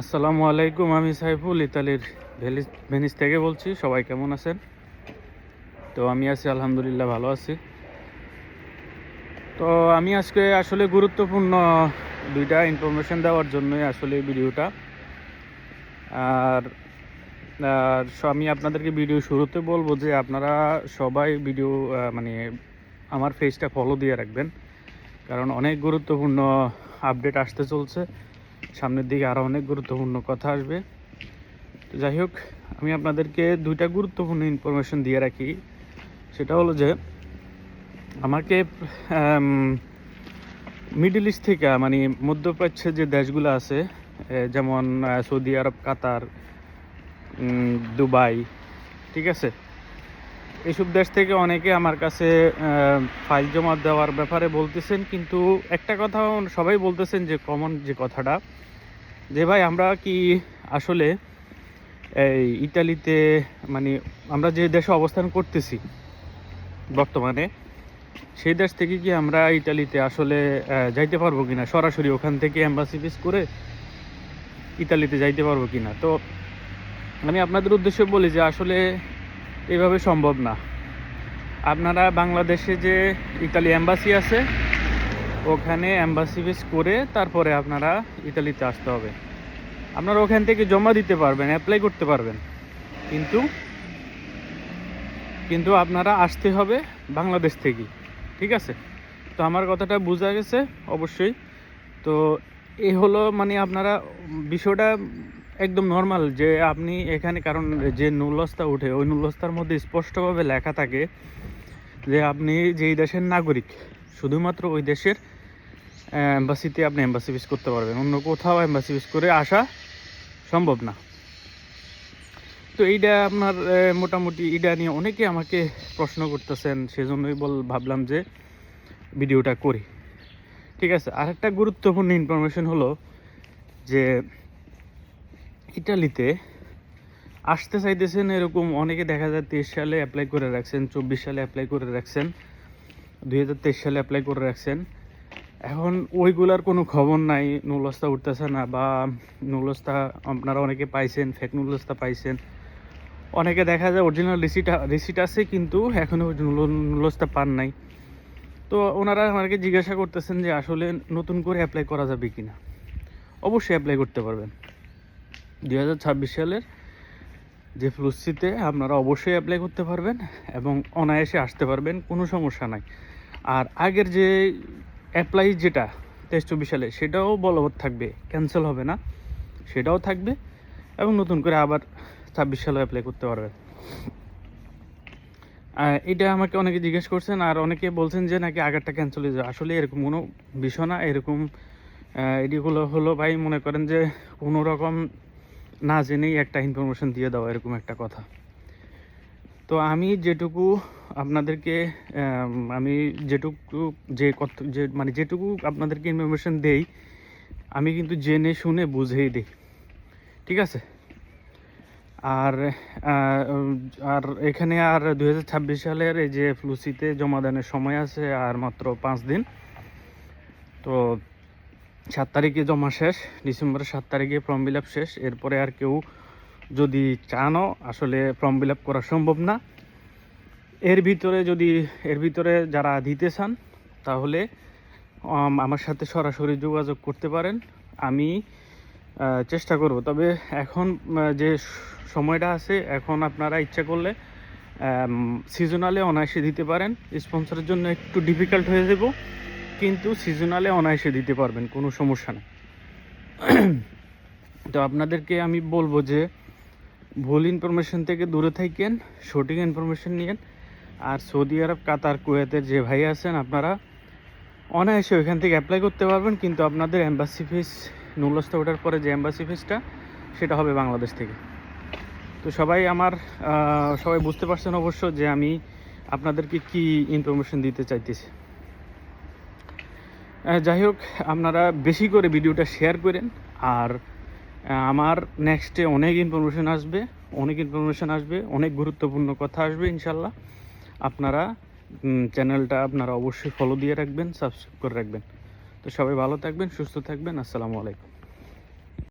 আসসালামু আলাইকুম, আমি সাইফুল, ইতালির ভেলিস ভেনিস থেকে বলছি। সবাই কেমন আছেন? তো আমি আছি, আলহামদুলিল্লাহ, ভালো আছি। তো আমি আজকে আসলে গুরুত্বপূর্ণ দুইটা ইনফরমেশন দেওয়ার জন্যই আসলে ভিডিওটা। আর আর আমি আপনাদেরকে ভিডিও শুরুতে বলব যে আপনারা সবাই ভিডিও মানে আমার ফেসটা ফলো দিয়ে রাখবেন। কারণ অনেক গুরুত্বপূর্ণ আপডেট আসতে চলছে। সামনের দিকে আরও অনেক গুরুত্বপূর্ণ কথা আসবে। তো যাই হোক, আমি আপনাদেরকে দুইটা গুরুত্বপূর্ণ ইনফরমেশন দিয়ে রাখি। সেটা হলো যে, আমাকে মিডল ইস্ট থেকে মানে মধ্যপ্রাচ্যের যে দেশগুলো আছে যেমন সৌদি আরব কাতার দুবাই ঠিক আছে? এইসব দেশ থেকে অনেকে আমার কাছে ফাইল জমা দেওয়ার ব্যাপারে বলতেছেন, কিন্তু একটা কথা সবাই বলতেছেন যে কমন যে কথাটা যে ভাই, আমরা কি আসলে এই ইতালিতে মানে আমরা যে দেশে অবস্থান করতেছি বর্তমানে, সেই দেশ থেকে কি আমরা ইতালিতে আসলে যাইতে পারব কি না সরাসরি ওখান থেকে অ্যাম্বাসি ফিস করে ইতালিতে যাইতে পারব কি না তো আমি আপনাদের উদ্দেশ্যে বলি যে আসলে এভাবে সম্ভব না। আপনারা বাংলাদেশে যে ইতালি অ্যাম্বাসি আছে ওখানে অ্যাম্বাসি ফিস করে তারপরে আপনারা ইতালিতে আসতে হবে। আপনারা ওখান থেকে জমা দিতে পারবেন অ্যাপ্লাই করতে পারবেন। কিন্তু কিন্তু আপনারা আসতে হবে বাংলাদেশ থেকেই ঠিক আছে? তো আমার কথাটা বোঝা গেছে, অবশ্যই। তো এ হলো মানে আপনারা বিষয়টা একদম নর্মাল যে আপনি এখানে, কারণ যে নুলস্তা উঠে ওই নুলস্তার মধ্যে স্পষ্টভাবে লেখা থাকে যে আপনি যেই দেশের নাগরিক শুধুমাত্র ওই দেশের এম্বাসিতে আপনি এম্বাসি ভিস করতে পারবেন। অন্য কোথাও এম্বাসি ভিস করে আসা সম্ভব না। তো এইটা আপনার মোটামুটি এটা নিয়ে অনেকে আমাকে প্রশ্ন করতেছেন, সেজন্যই বল, ভাবলাম যে ভিডিওটা করি। ঠিক আছে, আরেকটা গুরুত্বপূর্ণ ইনফরমেশন হলো যে ইটালিতে আসতে চাইতেছেন এরকম অনেকে দেখা যায় তেইশ সালে অ্যাপ্লাই করে রাখছেন, চব্বিশ সালে অ্যাপ্লাই করে রাখছেন। দুই হাজার তেইশ সালে অ্যাপ্লাই করে রাখছেন। এখন ওইগুলার কোনো খবর নাই নুলস্তা উঠতেছে না বা নুলস্তা আপনারা অনেকে পাইছেন ফেক নুলস্তা পাইছেন। অনেকে দেখা যায় অরিজিনাল রিসিট রিসিট আছে কিন্তু এখনও নুলস্তা পান নাই। তো ওনারা আমাকে জিজ্ঞাসা করতেছেন যে আসলে নতুন করে অ্যাপ্লাই করা যাবে কি না অবশ্যই অ্যাপ্লাই করতে পারবেন। দুই হাজার ছাব্বিশ সালের যে ফ্লুসিতে আপনারা অবশ্যই অ্যাপ্লাই করতে পারবেন এবং অনায়াসে আসতে পারবেন, কোনো সমস্যা নাই। আর আগের যে অ্যাপ্লাই যেটা তেইশ চব্বিশ সালে, সেটাও বলবৎ থাকবে ক্যান্সেল হবে না, সেটাও থাকবে এবং নতুন করে আবার ছাব্বিশ সালেও অ্যাপ্লাই করতে পারবেন। এটা আমাকে অনেকে জিজ্ঞেস করছেন, আর অনেকে বলছেন যে নাকি আগেরটা ক্যান্সেল হয়ে যাবে। আসলে এরকম কোনো বিষয় না, এরকম এটিগুলো হলো ভাই মনে করেন যে কোনো রকম না জেনেই একটা ইনফরমেশন দিয়ে দেওয়া এরকম একটা কথা। তো আমি যেটুকু আপনাদেরকে, আমি যেটুকু, যে কথা যে মানে যেটুকু আপনাদেরকে ইনফরমেশন দেই, আমি কিন্তু জেনে শুনে বুঝেই দিই। ঠিক আছে? আর আর এখানে আর দু হাজার ছাব্বিশ সালের এই যে ফ্লুসিতে জমা দানের সময় আছে আর মাত্র পাঁচ দিন। তো সাত তারিখে জমা শেষ, ডিসেম্বরের সাত তারিখে ফর্ম ফিল শেষ। এরপরে আর কেউ যদি চানও, আসলে ফর্ম ফিল করা সম্ভব না। এর ভিতরে যদি, এর ভিতরে যারা দিতে চান, তাহলে আমার সাথে সরাসরি যোগাযোগ করতে পারেন। আমি চেষ্টা করব। তবে এখন যে সময়টা আছে, এখন আপনারা ইচ্ছা করলে সিজনালে অনায়াসে দিতে পারেন। স্পন্সরের জন্য একটু ডিফিকাল্ট হয়ে যাব। কিন্তু সিজনালে অনায়াসে দিতে পারবেন, কোনো সমস্যা নেই। তো আপনাদেরকে আমি বলব যে, ভুল ইনফরমেশন থেকে দূরে থাকেন, সঠিক ইনফরমেশন নিয়েন। আর সৌদি আরব, কাতার, কুয়েতের যে ভাই আছেন, আপনারা অনায়াসে ওইখান থেকে অ্যাপ্লাই করতে পারবেন, কিন্তু আপনাদের অ্যাম্বাসি ফিস নুলস্তা ওঠার পরে যে অ্যাম্বাসি ফিসটা সেটা হবে বাংলাদেশ থেকে। তো সবাই আমার সবাই বুঝতে পারছেন অবশ্য যে আমি আপনাদেরকে কি ইনফরমেশন দিতে চাইতেছি। যাই হোক, আপনারা বেশি করে ভিডিওটা শেয়ার করেন। আর আমার নেক্সটে অনেক ইনফরমেশান আসবে, অনেক ইনফরমেশান আসবে, অনেক গুরুত্বপূর্ণ কথা আসবে ইনশাল্লাহ। আপনারা চ্যানেলটা আপনারা অবশ্যই ফলো দিয়ে রাখবেন সাবস্ক্রাইব করে রাখবেন। তো সবাই ভালো থাকবেন, সুস্থ থাকবেন। আসসালামু আলাইকুম।